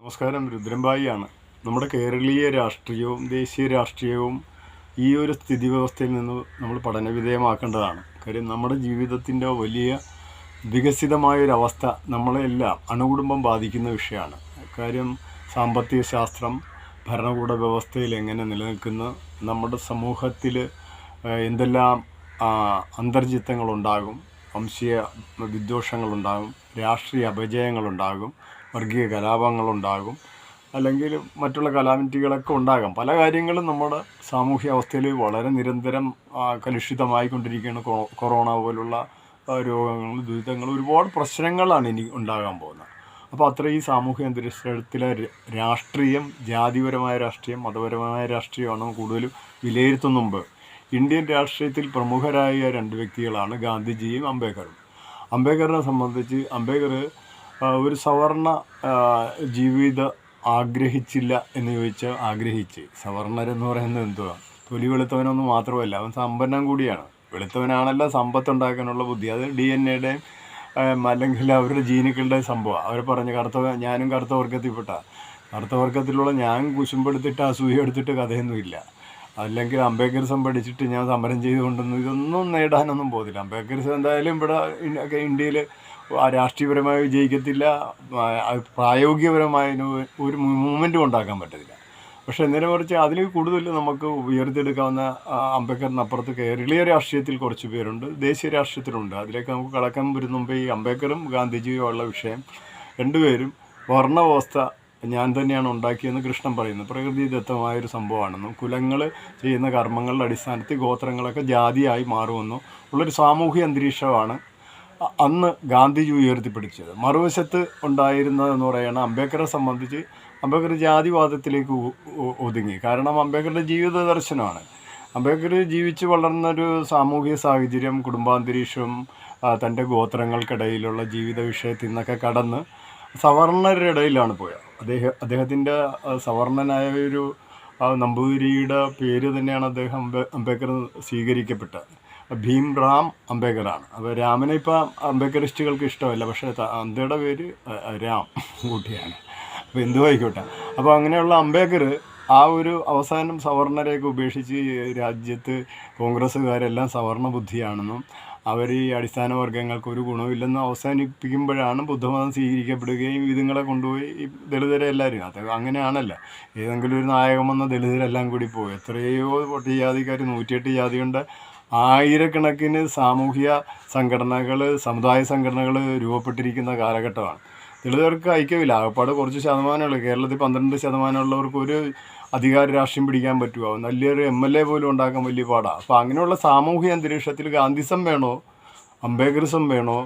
നമസ്കാരം രുദ്രംബായിയാണ് നമ്മുടെ കേരളീയ രാഷ്ട്രീയവും ദേശീയ രാഷ്ട്രീയവും ഈ ഒരു സ്ഥിതി വ്യവസ്ഥയിൽ നിന്ന് നമ്മൾ പഠനവിധേയമാക്കേണ്ടതാണ്. കാര്യം നമ്മുടെ ജീവിതത്തിന്റെ വലിയ വികസിതമായൊരവസ്ഥ നമ്മളെല്ലാം അണുകുടുംബം ബാധിക്കുന്ന വിഷയമാണ്. കാര്യം സാമ്പത്തിക ശാസ്ത്രം ഭരണകൂട വ്യവസ്ഥയിൽ എങ്ങനെ നിലനിൽക്കുന്നു നമ്മുടെ സമൂഹത്തിൽ എന്തെല്ലാം അന്തർജിത്തങ്ങളുണ്ടാകും വംശീയ വിദ്വേഷങ്ങളുണ്ടാകും രാഷ്ട്രീയ അപജയങ്ങളുണ്ടാകും വർഗീയ കലാപങ്ങളുണ്ടാകും. അല്ലെങ്കിൽ മറ്റുള്ള കലാമിറ്റികളൊക്കെ ഉണ്ടാകാം. പല കാര്യങ്ങളും നമ്മുടെ സാമൂഹ്യ അവസ്ഥയിൽ വളരെ നിരന്തരം കലുഷിതമായിക്കൊണ്ടിരിക്കുകയാണ്. കൊറോണ പോലുള്ള രോഗങ്ങൾ ദുരിതങ്ങൾ ഒരുപാട് പ്രശ്നങ്ങളാണ് ഇനി ഉണ്ടാകാൻ പോകുന്നത്. അപ്പോൾ അത്ര ഈ സാമൂഹ്യ അന്തരീക്ഷത്തിലെ രാഷ്ട്രീയം ജാതിപരമായ രാഷ്ട്രീയം മതപരമായ രാഷ്ട്രീയമാണ് കൂടുതലും വിലയിരുത്തുന്ന മുമ്പ് ഇന്ത്യൻ രാഷ്ട്രീയത്തിൽ പ്രമുഖരായ രണ്ട് വ്യക്തികളാണ് ഗാന്ധിജിയും അംബേദ്കറും. അംബേദ്കറിനെ സംബന്ധിച്ച് അംബേദ്കർ ഒരു സവർണ ജീവിത ആഗ്രഹിച്ചില്ല എന്ന് ചോദിച്ചാൽ ആഗ്രഹിച്ച്. സവർണരെന്ന് പറയുന്നത് എന്തുവാ? തൊലി വെളുത്തവനൊന്നും മാത്രമല്ല അവൻ സമ്പന്നം കൂടിയാണ്. വെളുത്തവനാണല്ലോ സമ്പത്ത് ഉണ്ടാക്കാനുള്ള ബുദ്ധി. അത് ഡി എൻ എയുടെയും അല്ലെങ്കിൽ അവരുടെ ജീനുക്കളുടെ സംഭവം അവർ പറഞ്ഞ് കറുത്ത ഞാനും കറുത്ത വർഗത്തിൽപ്പെട്ട. കറുത്ത വർഗത്തിലുള്ള ഞാൻ കുശുമ്പെടുത്തിട്ട് അസൂയ എടുത്തിട്ട് കഥയൊന്നുമില്ല. അല്ലെങ്കിൽ അംബേദ്കറിസം പഠിച്ചിട്ട് ഞാൻ സമരം ചെയ്തുകൊണ്ടൊന്നും ഇതൊന്നും നേടാനൊന്നും പോകുന്നില്ല അംബേദ്കറിസം എന്തായാലും ഇവിടെ ഇന്ത്യയിൽ രാഷ്ട്രീയപരമായി വിജയിക്കത്തില്ല പ്രായോഗികപരമായതിന് പ്രായോഗികപരമായ ഒരു- മൂവ്മെന്റും ഉണ്ടാക്കാൻ പറ്റത്തില്ല. പക്ഷേ നേരെ മറിച്ച് അതിൽ കൂടുതൽ നമുക്ക് ഉയർത്തിയെടുക്കാവുന്ന അംബേദ്കറിനപ്പുറത്ത് കേരളീയ രാഷ്ട്രീയത്തിൽ കുറച്ച് പേരുണ്ട് ദേശീയ രാഷ്ട്രീയത്തിലുണ്ട്. അതിലേക്ക് നമുക്ക് കടക്കാൻ വരുന്ന മുമ്പ് ഈ അംബേദ്കറും ഗാന്ധിജിയും ഉള്ള വിഷയം. രണ്ടുപേരും വർണവ്യവസ്ഥ ഞാൻ തന്നെയാണ് ഉണ്ടാക്കിയെന്ന് കൃഷ്ണൻ പറയുന്നു. പ്രകൃതിദത്തമായൊരു സംഭവമാണെന്നും കുലങ്ങൾ ചെയ്യുന്ന കർമ്മങ്ങളുടെ അടിസ്ഥാനത്തിൽ ഗോത്രങ്ങളൊക്കെ ജാതിയായി മാറുമെന്നും ഉള്ളൊരു സാമൂഹിക അന്തരീക്ഷമാണ് അന്ന് ഗാന്ധിജി ഉയർത്തിപ്പിടിച്ചത്. മറുവശത്ത് ഉണ്ടായിരുന്നതെന്ന് പറയുന്നത് അംബേദ്കറെ സംബന്ധിച്ച് അംബേദ്കർ ജാതിവാദത്തിലേക്ക് ഒതുങ്ങി. കാരണം അംബേദ്കറുടെ ജീവിത ദർശനമാണ് അംബേദ്കർ ജീവിച്ച് വളർന്നൊരു സാമൂഹിക സാഹചര്യം കുടുംബാന്തരീക്ഷം തന്റെ ഗോത്രങ്ങൾക്കിടയിലുള്ള ജീവിത വിഷയത്തിൽ നിന്നൊക്കെ കടന്ന് സവർണരുടെ ഇടയിലാണ് പോയത്. അദ്ദേഹം അദ്ദേഹത്തിന്റെ സവർണനായ ഒരു നമ്പൂതിരിയുടെ പേര് തന്നെയാണ് അദ്ദേഹം അംബേ അംബേദ്കർ സ്വീകരിക്കപ്പെട്ടത്. ഭീം റാം അംബേദ്കറാണ്. അപ്പോൾ രാമനെ ഇപ്പം അംബേദ്കറിസ്റ്റുകൾക്ക് ഇഷ്ടമല്ല പക്ഷേ അന്തയുടെ പേര് രാം കൂട്ടിയാണ്. അപ്പോൾ എന്തു ആയിക്കോട്ടെ. അപ്പോൾ അങ്ങനെയുള്ള അംബേദ്കർ ആ ഒരു അവസാനം സവർണരെയൊക്കെ ഉപേക്ഷിച്ച് രാജ്യത്ത് കോൺഗ്രസ്സുകാരെല്ലാം സവർണ ബുദ്ധിയാണെന്നും അവർ ഈ അടിസ്ഥാന വർഗങ്ങൾക്ക് ഒരു ഗുണമില്ലെന്ന് അവസാനിപ്പിക്കുമ്പോഴാണ് ബുദ്ധമതം സ്വീകരിക്കപ്പെടുകയും ഇതുങ്ങളെ കൊണ്ടുപോയി ഈ ദളിതരെ എല്ലാവരും അത് അങ്ങനെയാണല്ലോ. ഏതെങ്കിലും ഒരു നായകം വന്ന ദളിതരെല്ലാം കൂടി പോയി. എത്രയോ പട്ടികജാതിക്കാർ നൂറ്റിയെട്ട് ജാതിയുണ്ട് ആയിരക്കണക്കിന് സാമൂഹ്യ സംഘടനകൾ സമുദായ സംഘടനകൾ രൂപപ്പെട്ടിരിക്കുന്ന കാലഘട്ടമാണ്. ദളിതർക്ക് ഐക്യമില്ല. ആകപ്പാട് കുറച്ച് ശതമാനമുള്ളൂ. കേരളത്തിൽ പന്ത്രണ്ട് ശതമാനമുള്ളവർക്ക് ഒരു അധികാര രാഷ്ട്രീയം പിടിക്കാൻ പറ്റുമോ? നല്ലൊരു എം എൽ എ പോലും ഉണ്ടാക്കാൻ വലിയ പാടാണ് അപ്പോൾ അങ്ങനെയുള്ള സാമൂഹിക അന്തരീക്ഷത്തിൽ ഗാന്ധിസം വേണോ? അംബേദ്കറിസം വേണോ?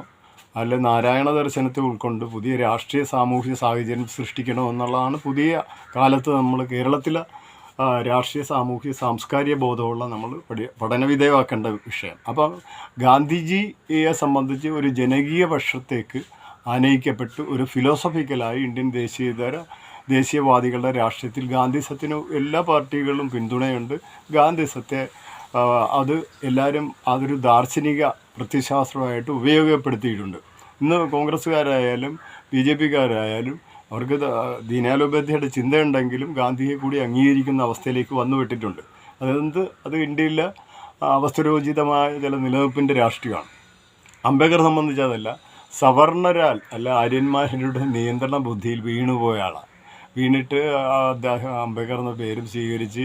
അല്ലെ നാരായണ ദർശനത്തെ ഉൾക്കൊണ്ട് പുതിയ രാഷ്ട്രീയ സാമൂഹിക സാഹചര്യം സൃഷ്ടിക്കണോ എന്നുള്ളതാണ് പുതിയ കാലത്ത് നമ്മൾ കേരളത്തിലെ രാഷ്ട്രീയ സാമൂഹ്യ സാംസ്കാരിക ബോധമുള്ള നമ്മൾ പഠി പഠനവിധേയമാക്കേണ്ട വിഷയം. അപ്പം ഗാന്ധിജിയെ സംബന്ധിച്ച് ഒരു ജനകീയ പക്ഷത്തേക്ക് ആനയിക്കപ്പെട്ട് ഒരു ഫിലോസഫിക്കലായി ഇന്ത്യൻ ദേശീയതര ദേശീയവാദികളുടെ രാഷ്ട്രീയത്തിൽ ഗാന്ധിസത്തിന് എല്ലാ പാർട്ടികളും പിന്തുണയുണ്ട്. ഗാന്ധിസത്തെ അത് എല്ലാവരും അതൊരു ദാർശനിക പ്രത്യശാസ്ത്രമായിട്ട് ഉപയോഗപ്പെടുത്തിയിട്ടുണ്ട്. ഇന്ന് കോൺഗ്രസ്സുകാരായാലും ബി ജെ പിക്കാരായാലും അവർക്ക് ദീനാലോപാധ്യയുടെ ചിന്തയുണ്ടെങ്കിലും ഗാന്ധിയെ കൂടി അംഗീകരിക്കുന്ന അവസ്ഥയിലേക്ക് വന്നു വിട്ടിട്ടുണ്ട്. അതെന്ത്? അത് ഇന്ത്യയിലെ അവസ്ഥരോചിതമായ ചില നിലനിൽപ്പിന്റെ രാഷ്ട്രീയമാണ്. അംബേദ്കർ സംബന്ധിച്ച് അതല്ല സവർണരാൽ അല്ല ആര്യന്മാരുടെ നിയന്ത്രണ ബുദ്ധിയിൽ വീണുപോയ ആളാണ്. വീണിട്ട് അദ്ദേഹം അംബേദ്കർ എന്ന പേരും സ്വീകരിച്ച്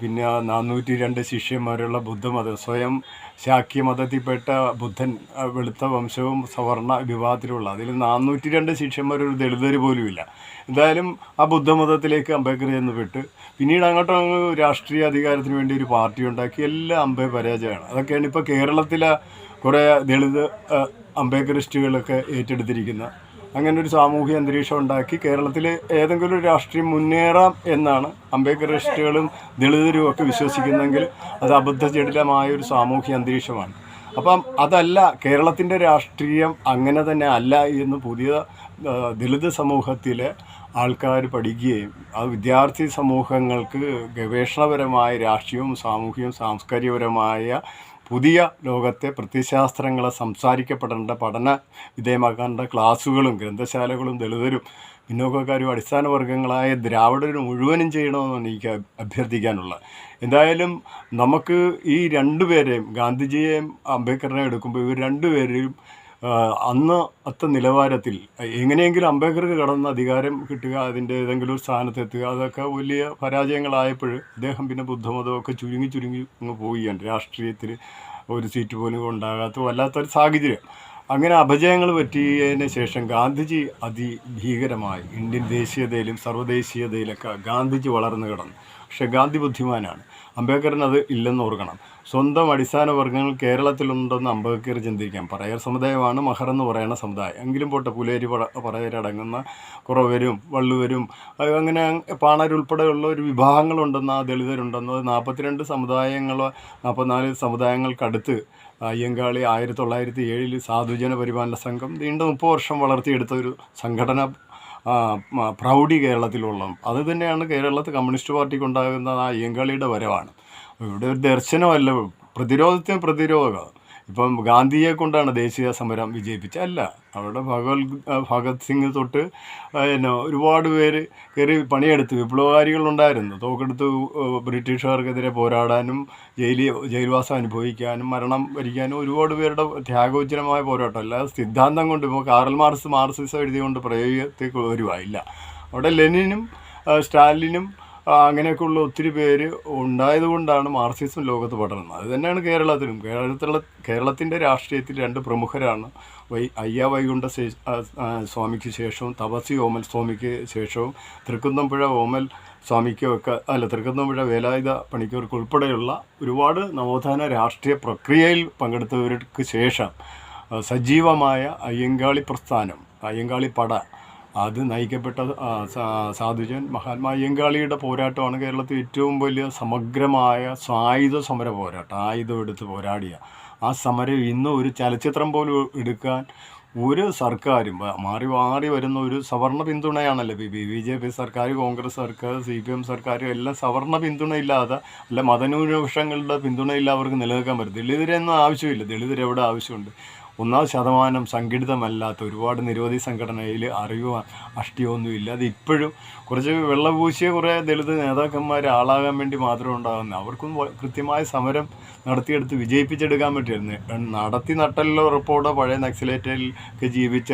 പിന്നെ നാനൂറ്റി രണ്ട് ശിഷ്യന്മാരുള്ള ബുദ്ധമത സ്വയം ശാക്യ മതത്തിൽപ്പെട്ട ബുദ്ധൻ വെളുത്ത വംശവും സവർണ വിഭാഗത്തിലുള്ള അതിൽ നാനൂറ്റി രണ്ട് ശിഷ്യന്മാർ ഒരു ദളിതർ പോലുമില്ല. എന്തായാലും ആ ബുദ്ധമതത്തിലേക്ക് അംബേദ്കർ ചെന്ന് പെട്ട് പിന്നീട് അങ്ങോട്ടും അങ്ങ് രാഷ്ട്രീയ അധികാരത്തിന് വേണ്ടി ഒരു പാർട്ടി ഉണ്ടാക്കി. എല്ലാം അംബേ പരാജയമാണ്. അതൊക്കെയാണ് ഇപ്പോൾ കേരളത്തിലെ കുറേ ദളിത് അംബേദ്കറിസ്റ്റുകളൊക്കെ ഏറ്റെടുത്തിരിക്കുന്ന അങ്ങനെ ഒരു സാമൂഹിക അന്തരീക്ഷം ഉണ്ടാക്കി കേരളത്തിൽ ഏതെങ്കിലും ഒരു രാഷ്ട്രീയം മുന്നേറാം എന്നാണ് അംബേദ്കറിസ്റ്റുകളും ദളിതരും ഒക്കെ വിശ്വസിക്കുന്നെങ്കിൽ അത് അബദ്ധജടിലമായ ഒരു സാമൂഹിക അന്തരീക്ഷമാണ്. അപ്പം അതല്ല കേരളത്തിന്റെ രാഷ്ട്രീയം അങ്ങനെ തന്നെ അല്ല എന്ന് പുതിയ ദളിത് സമൂഹത്തിലെ ആൾക്കാർ പഠിക്കുകയും ആ വിദ്യാർത്ഥി സമൂഹങ്ങൾക്ക് ഗവേഷണപരമായ രാഷ്ട്രീയവും സാമൂഹികവും സാംസ്കാരികപരമായ പുതിയ ലോകത്തെ പ്രത്യശാസ്ത്രങ്ങളെ സംസാരിക്കപ്പെടേണ്ട പഠന വിധേയമാക്കേണ്ട ക്ലാസ്സുകളും ഗ്രന്ഥശാലകളും ദളിതരും പിന്നോക്കക്കാരും അടിസ്ഥാന വർഗങ്ങളായ ദ്രാവിഡരും മുഴുവനും ചെയ്യണമെന്നാണ് എനിക്ക് അഭ്യർത്ഥിക്കാനുള്ളത്. എന്തായാലും നമുക്ക് ഈ രണ്ടുപേരെയും ഗാന്ധിജിയെയും അംബേദ്കറിനെയും എടുക്കുമ്പോൾ ഇവർ രണ്ടുപേരെയും അന്ന് അത്ത നിലവാരത്തിൽ എങ്ങനെയെങ്കിലും അംബേദ്കർക്ക് കടന്ന അധികാരം കിട്ടുക അതിന്റെ ഏതെങ്കിലും ഒരു സ്ഥാനത്തെത്തുക അതൊക്കെ വലിയ പരാജയങ്ങളായപ്പോൾ അദ്ദേഹം പിന്നെ ബുദ്ധമതമൊക്കെ ചുരുങ്ങി ചുരുങ്ങി അങ്ങ് പോവുകയാണ്. രാഷ്ട്രീയത്തിൽ ഒരു സീറ്റ് പോലും ഉണ്ടാകാത്ത വല്ലാത്തൊരു സാഹചര്യം. അങ്ങനെ അപജയങ്ങൾ പറ്റിയതിന് ശേഷം ഗാന്ധിജി അതിഭീകരമായി ഇന്ത്യൻ ദേശീയതയിലും സർവദേശീയതയിലൊക്കെ ഗാന്ധിജി വളർന്നു കിടന്നു. പക്ഷേ ഗാന്ധി ബുദ്ധിമാനാണ്. അംബേദ്കറിന് അത് ഇല്ലെന്ന് ഓർക്കണം. സ്വന്തം അടിസ്ഥാന വർഗങ്ങൾ കേരളത്തിലുണ്ടെന്ന് അംബേദ്കർ ചിന്തിക്കാം. പറയർ സമുദായമാണ് മഹർ എന്ന് പറയുന്ന സമുദായം. എങ്കിലും പോട്ടെ പുലേരി പറയരടങ്ങുന്ന കുറവരും വള്ളുവരും അങ്ങനെ പാണരുൾപ്പെടെയുള്ള ഒരു വിഭാഗങ്ങളുണ്ടെന്ന് ദളിതരുണ്ടെന്ന് നാൽപ്പത്തിരണ്ട് സമുദായങ്ങൾ നാൽപ്പത്തിനാല് സമുദായങ്ങൾക്കടുത്ത് അയ്യങ്കാളി ആയിരത്തി തൊള്ളായിരത്തി ഏഴിൽ സാധുജന പരിപാലന സംഘം നീണ്ട മുപ്പത് വർഷം വളർത്തിയെടുത്ത ഒരു സംഘടന പ്രൗഢി കേരളത്തിലുള്ള അത് തന്നെയാണ് കേരളത്തിൽ കമ്മ്യൂണിസ്റ്റ് പാർട്ടിക്ക് ഉണ്ടാകുന്ന ആ അയ്യങ്കളിയുടെ വരവാണ്. ഇവിടെ ഒരു ദർശനമല്ല പ്രതിരോധത്തിന് പ്രതിരോധം. ഇപ്പം ഗാന്ധിയെ കൊണ്ടാണ് ദേശീയ സമരം വിജയിപ്പിച്ചത്. അല്ല അവിടെ ഭഗവത് ഭഗത് സിംഗ് തൊട്ട് പിന്നെ ഒരുപാട് പേര് കയറി പണിയെടുത്ത് വിപ്ലവകാരികളുണ്ടായിരുന്നു. തോക്കെടുത്ത് ബ്രിട്ടീഷുകാർക്കെതിരെ പോരാടാനും ജയിലിൽ ജയിൽവാസം അനുഭവിക്കാനും മരണം വരിക്കാനും ഒരുപാട് പേരുടെ ത്യാഗോജ്ജനമായ പോരാട്ടം. അല്ല സിദ്ധാന്തം കൊണ്ട് ഇപ്പോൾ കാറൽ മാർസ് മാർസിസം എഴുതിയുകൊണ്ട് പ്രയോഗത്തിൽ വരുവായില്ല. അവിടെ ലെനിനും സ്റ്റാലിനും അങ്ങനെയൊക്കെയുള്ള ഒത്തിരി പേര് ഉണ്ടായതുകൊണ്ടാണ് മാർക്സിസം ലോകത്ത് പടരുന്നത് അത് തന്നെയാണ് കേരളത്തിലും. കേരളത്തിലുള്ള കേരളത്തിന്റെ രാഷ്ട്രീയത്തിൽ രണ്ട് പ്രമുഖരാണ്. വൈ അയ്യ വൈകുണ്ഠ സ്വാമിക്ക് ശേഷവും തപസി ഓമൽ സ്വാമിക്ക് ശേഷവും തൃക്കുന്നമ്പുഴ ഓമൽ സ്വാമിക്കുമൊക്കെ അല്ല തൃക്കുന്നമ്പുഴ വേലായുധ പണിക്കർക്ക് ഉൾപ്പെടെയുള്ള ഒരുപാട് നവോത്ഥാന രാഷ്ട്രീയ പ്രക്രിയയിൽ പങ്കെടുത്തവർക്ക് ശേഷം സജീവമായ അയ്യങ്കാളി പ്രസ്ഥാനം അയ്യങ്കാളി പട അത് നയിക്കപ്പെട്ട സാധുജൻ മഹാത്മാ അയ്യങ്കാളിയുടെ പോരാട്ടമാണ് കേരളത്തിൽ ഏറ്റവും വലിയ സമഗ്രമായ സായുധ സമര പോരാട്ടം ആയുധം എടുത്ത് പോരാടിയ. ആ സമരം ഇന്ന് ഒരു ചലച്ചിത്രം പോലും എടുക്കാൻ ഒരു സർക്കാരും മാറി മാറി വരുന്ന ഒരു സവർണ പിന്തുണയാണല്ലോ. ബി ബി ജെ പി സർക്കാർ കോൺഗ്രസ് സർക്കാർ സി പി എം സർക്കാർ എല്ലാം സവർണ പിന്തുണയില്ലാതെ അല്ല മതന്യൂനപക്ഷങ്ങളുടെ പിന്തുണയില്ലാതെ അവർക്ക് നിലനിൽക്കാൻ പറ്റും ദളിതരെയൊന്നും ആവശ്യമില്ല. ദളിതരെവിടെ ആവശ്യമുണ്ട്? ഒന്നാം ശതമാനം സംഘടിതമല്ലാത്ത ഒരുപാട് നിരവധി സംഘടനയിൽ അറിവോ അഷ്ടിയൊന്നുമില്ല അത് ഇപ്പോഴും കുറച്ച് വെള്ളപൂശിയ കുറേ ദളിത് നേതാക്കന്മാർ ആളാകാൻ വേണ്ടി മാത്രം ഉണ്ടാകുന്നത്. അവർക്കും കൃത്യമായ സമരം നടത്തിയെടുത്ത് വിജയിപ്പിച്ചെടുക്കാൻ പറ്റിയിരുന്നു. നടത്തി നട്ടല്ലോ റിപ്പോർട്ടോ പഴയ നക്സലേറ്റിൽ ഒക്കെ ജീവിച്ച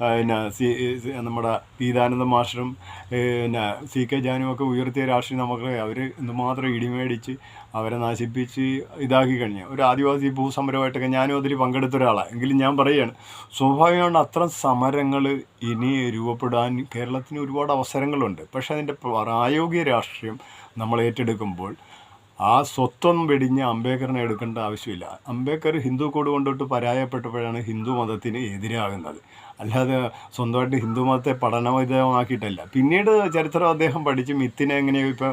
പിന്നെ സി- നമ്മുടെ ഗീതാനന്ദ മാഷറും പിന്നെ സി കെ ജാനുമൊക്കെ ഉയർത്തിയ രാഷ്ട്രീയം നമുക്ക് അവർ എന്തുമാത്രം ഇടിമേടിച്ച് അവരെ നശിപ്പിച്ച് ഇതാക്കി കഴിഞ്ഞു. ഒരു ആദിവാസി ഭൂസമരമായിട്ടൊക്കെ ഞാനും അതിൽ പങ്കെടുത്ത ഒരാളാണ് എങ്കിലും ഞാൻ പറയുകയാണ് സ്വാഭാവികമാണ് അത്തരം സമരങ്ങൾ ഇനി രൂപപ്പെടാൻ കേരളത്തിന് ഒരുപാട് അവസരങ്ങളുണ്ട്. പക്ഷേ അതിന്റെ പ്രായോഗിക രാഷ്ട്രീയം നമ്മൾ ഏറ്റെടുക്കുമ്പോൾ ആ സ്വത്വം വെടിഞ്ഞ് അംബേദ്കറിനെ എടുക്കേണ്ട ആവശ്യമില്ല. അംബേദ്കർ ഹിന്ദു കോഡ് കൊണ്ടിട്ട് പരാജയപ്പെട്ടപ്പോഴാണ് ഹിന്ദു മതത്തിന് എതിരാകുന്നത്. അല്ലാതെ സ്വന്തമായിട്ട് ഹിന്ദു മതത്തെ പഠനവിധേയമാക്കിയിട്ടല്ല പിന്നീട് ചരിത്രം അദ്ദേഹം പഠിച്ച് മിത്തിനെ എങ്ങനെയോ ഇപ്പോൾ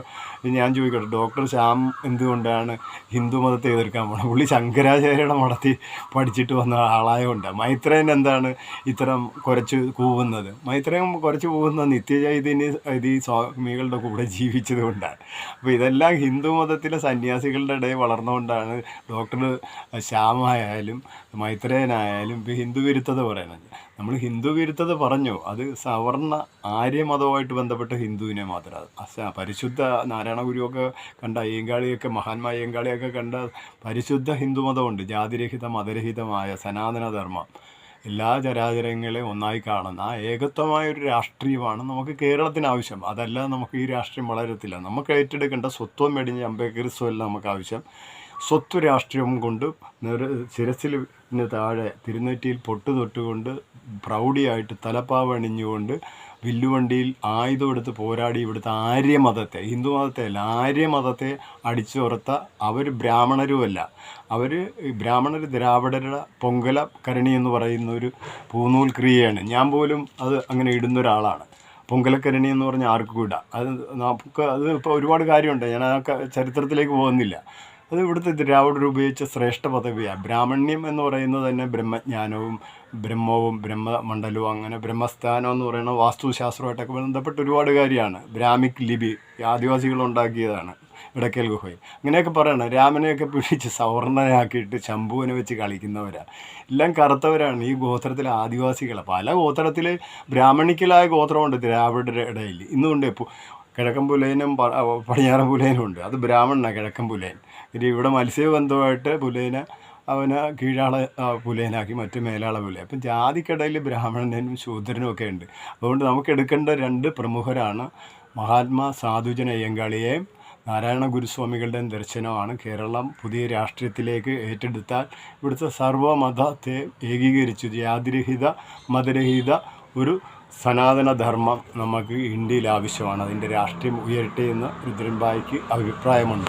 ഞാൻ ചോദിക്കട്ടെ ഡോക്ടർ ശ്യാം എന്തുകൊണ്ടാണ് ഹിന്ദു മതത്തെ എതിർക്കാൻ പോകുന്നത് പുള്ളി ശങ്കരാചാര്യയുടെ മഠത്തിൽ പഠിച്ചിട്ട് വന്ന ആളായതുകൊണ്ട് മൈത്രേൻ എന്താണ് ഇത്തരം കുറച്ച് കൂവുന്നത്? മൈത്രേൻ കുറച്ച് പോകുന്ന നിത്യചൈതന്യ ഇത് ഈ സ്വാമികളുടെ കൂടെ ജീവിച്ചത് കൊണ്ടാണ്. അപ്പോൾ ഇതെല്ലാം ഹിന്ദു മതത്തിലെ സന്യാസികളുടെ ഇടയിൽ വളർന്നുകൊണ്ടാണ് ഡോക്ടർ ശ്യാമായാലും മൈത്രേനായാലും ഇപ്പോൾ ഹിന്ദു വിരുദ്ധത പറയുന്നത്. നമ്മൾ ഹിന്ദു വിരുദ്ധത പറഞ്ഞു. അത് സവർണ ആര്യമതവുമായിട്ട് ബന്ധപ്പെട്ട ഹിന്ദുവിനെ മാത്രം. പരിശുദ്ധ നാരായണ ഗുരുവൊക്കെ കണ്ട അയ്യങ്കാളിയൊക്കെ മഹാന്മാ അയ്യങ്കാളിയൊക്കെ കണ്ട പരിശുദ്ധ ഹിന്ദുമതമുണ്ട് ജാതിരഹിത മതരഹിതമായ സനാതനധർമ്മം. എല്ലാ ചരാചരങ്ങളെയും ഒന്നായി കാണുന്ന ആ ഏകത്വമായ ഒരു രാഷ്ട്രീയമാണ് നമുക്ക് കേരളത്തിന് ആവശ്യം. അതല്ല നമുക്ക് ഈ രാഷ്ട്രീയം വളരത്തില്ല. നമുക്ക് ഏറ്റെടുക്കേണ്ട സ്വത്വം വെടിഞ്ഞ് അംബേദ്കറിസമല്ല നമുക്ക് ആവശ്യം. സ്വത്ത് രാഷ്ട്രീയം കൊണ്ട് ശിരസിന് താഴെ തിരുനെറ്റിയിൽ പൊട്ട് തൊട്ടുകൊണ്ട് പ്രൗഢിയായിട്ട് തലപ്പാവ് അണിഞ്ഞുകൊണ്ട് വില്ലുവണ്ടിയിൽ ആയുധം എടുത്ത് പോരാടി ഇവിടുത്തെ ആര്യമതത്തെ ഹിന്ദു മതത്തെ അല്ല ആര്യമതത്തെ അടിച്ചുറത്ത അവർ ബ്രാഹ്മണരുമല്ല. അവർ ബ്രാഹ്മണർ ദ്രാവിഡരുടെ പൊങ്കല കരണി എന്ന് പറയുന്ന ഒരു പൂനൂൽ ക്രിയയാണ്. ഞാൻ പോലും അത് അങ്ങനെ ഇടുന്ന ഒരാളാണ്. പൊങ്കലക്കരണി എന്ന് പറഞ്ഞാൽ ആർക്കും ഇടാം. അത് നമുക്ക് അത് ഇപ്പോൾ ഒരുപാട് കാര്യമുണ്ട്. ഞാൻ ആ ചരിത്രത്തിലേക്ക് പോകുന്നില്ല. അത് ഇവിടുത്തെ ദ്രാവിഡർ ഉപയോഗിച്ച ശ്രേഷ്ഠ പദവിയാണ്. ബ്രാഹ്മണ്യം എന്ന് പറയുന്നത് തന്നെ ബ്രഹ്മജ്ഞാനവും ബ്രഹ്മവും ബ്രഹ്മമണ്ഡലവും അങ്ങനെ ബ്രഹ്മസ്ഥാനം എന്ന് പറയുന്ന വാസ്തുശാസ്ത്രമായിട്ടൊക്കെ ബന്ധപ്പെട്ട ഒരുപാട് കാര്യമാണ്. ബ്രാഹ്മിക് ലിപി ആദിവാസികൾ ഉണ്ടാക്കിയതാണ് ഇടയ്ക്കൽ ഗുഹയും അങ്ങനെയൊക്കെ പറയണം രാമനെയൊക്കെ പിടിച്ച് സവർണനാക്കിയിട്ട് ശംഭുവിനെ വെച്ച് കളിക്കുന്നവരാണ് എല്ലാം കറുത്തവരാണ് ഈ ഗോത്രത്തിലെ ആദിവാസികൾ പല ഗോത്രത്തിൽ ബ്രാഹ്മണിക്കലായ ഗോത്രമുണ്ട് ദ്രാവിഡരുടെ ഇടയിൽ. ഇന്നുകൊണ്ട് കിഴക്കൻ പുലയനും പടിഞ്ഞാറൻ പുലയനും ഉണ്ട്. അത് ബ്രാഹ്മണനാണ് കിഴക്കൻ പുലയൻ. ഇത് ഇവിടെ മത്സ്യബന്ധമായിട്ട് പുലേനെ അവന് കീഴാള പുലേനാക്കി മറ്റു മേലാള പുലേ അപ്പം ജാതിക്കിടയിൽ ബ്രാഹ്മണനും ശൂദ്രനും ഒക്കെ ഉണ്ട്. അതുകൊണ്ട് നമുക്ക് എടുക്കേണ്ട രണ്ട് പ്രമുഖരാണ് മഹാത്മാ സാധുജന അയ്യങ്കാളിയെയും നാരായണ ഗുരുസ്വാമികളുടെയും ദർശനമാണ് കേരളം പുതിയ രാഷ്ട്രീയത്തിലേക്ക് ഏറ്റെടുത്താൽ ഇവിടുത്തെ സർവമതത്തെ ഏകീകരിച്ചു. ജാതിരഹിത മതരഹിത ഒരു സനാതനധർമ്മം നമുക്ക് ഇന്ത്യയിൽ ആവശ്യമാണ്. അതിന്റെ രാഷ്ട്രീയം ഉയരട്ടെ എന്ന് രുദ്രൻബായിക്ക് അഭിപ്രായമുണ്ട്.